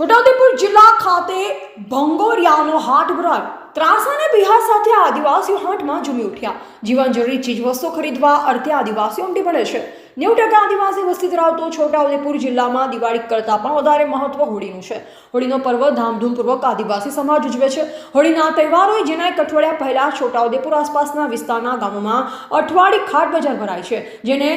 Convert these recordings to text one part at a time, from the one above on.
છોટાઉદેપુર જિલ્લા ખાતે ભંગોરિયાનો હાટ ભરાયો. ત્રાસ અને બિહાર સાથે આદિવાસીઓ હાટમાં ઝૂમી ઉઠ્યા. જીવન જરૂરી ચીજવસ્તુ ખરીદવા અર્થે આદિવાસીઓ ઉમટી પડે છે. નેવું ટકા આદિવાસી વસ્તી ધરાવતો છોટાઉદેપુર જિલ્લામાં દિવાળી કરતાં પણ વધારે મહત્વ હોળીનું છે. હોળીનો પર્વ ધામધૂમપૂર્વક આદિવાસી સમાજ ઉજવે છે. હોળીના તહેવારોએ જેના એક અઠવાડિયા પહેલા છોટાઉદેપુર આસપાસના વિસ્તારના ગામોમાં અઠવાડી ખાટ બજાર ભરાય છે, જેને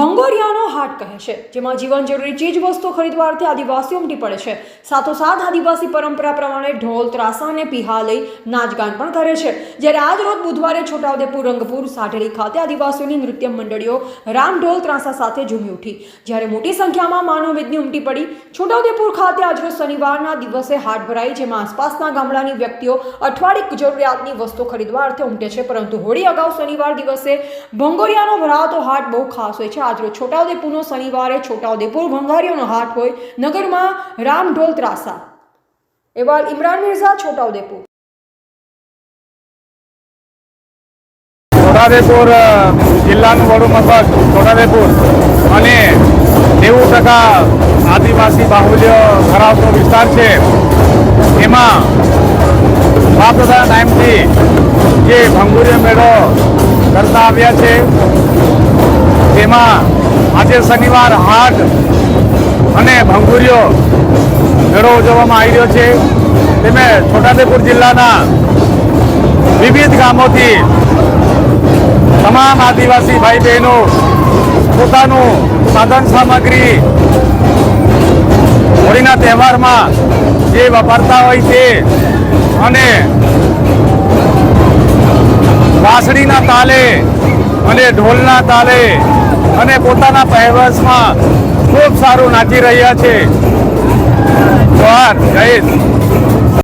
ભંગોરિયાનો હાટ કહે છે, જેમાં જીવન જરૂરી ચીજ વસ્તુ ખરીદવા અર્થે આદિવાસીઓ ઉમટી પડે છે. સાથોસાથ આદિવાસી પરંપરા પ્રમાણે ઢોલ, ત્રાસા અને પીહા લઈ નાચગાન પણ કરે છે. જ્યારે આજ રોજ બુધવારે છોટાઉદેપુર રંગપુર, સાઢેલી ખાતે આદિવાસીઓની નૃત્ય મંડળીઓ રામ ઢોલ ત્રાસા સાથે ઝૂમી ઉઠી. જ્યારે મોટી સંખ્યામાં માનવવેદની ઉમટી પડી, છોટાઉદેપુર ખાતે આજરોજ શનિવારના દિવસે હાટ ભરાઈ, જેમાં આસપાસના ગામડાની વ્યક્તિઓ અઠવાડિક જરૂરિયાતની વસ્તુ ખરીદવા અર્થે ઉમટે છે. પરંતુ હોળી અગાઉ શનિવાર દિવસે ભંગોરિયાનો ભરાતો હાટ બહુ ખાસ હોય છે. આજરોજ છોટાઉદેપુરનો શનિવારે છોટાઉદેપુર ભંગારીઓનો હાટ હોય નગરમાં રામ ઢોલ ત્રાસા એવા ઇમરાન મિર્ઝા, છોટાઉદેપુર. છોટાદેપુર જિલ્લાનું વડું મથક છોટાદેપુર અને નેવું ટકા આદિવાસી બાહુલ્ય ધરાવતો વિસ્તાર છે. એમાં બાપ ટાઈમથી જે ભંગુરીય મેળો કરતા આવ્યા છે. તેમાં આજે શનિવાર હાટ અને ભંગુરીયો મેળો ઉજવવામાં આવી રહ્યો છે. તેમે છોટાદેપુર જિલ્લાના વિવિધ ગામોથી તમામ આદિવાસી ભાઈ બહેનો પોતાનું સાધન સામગ્રી હોળીના તહેવારમાં જે વાપરતા હોય છે અને વાંસળીના તાલે અને ઢોલના તાલે અને પોતાના પહેરવેશમાં ખૂબ સારું નાચી રહ્યા છે. જોહાર જય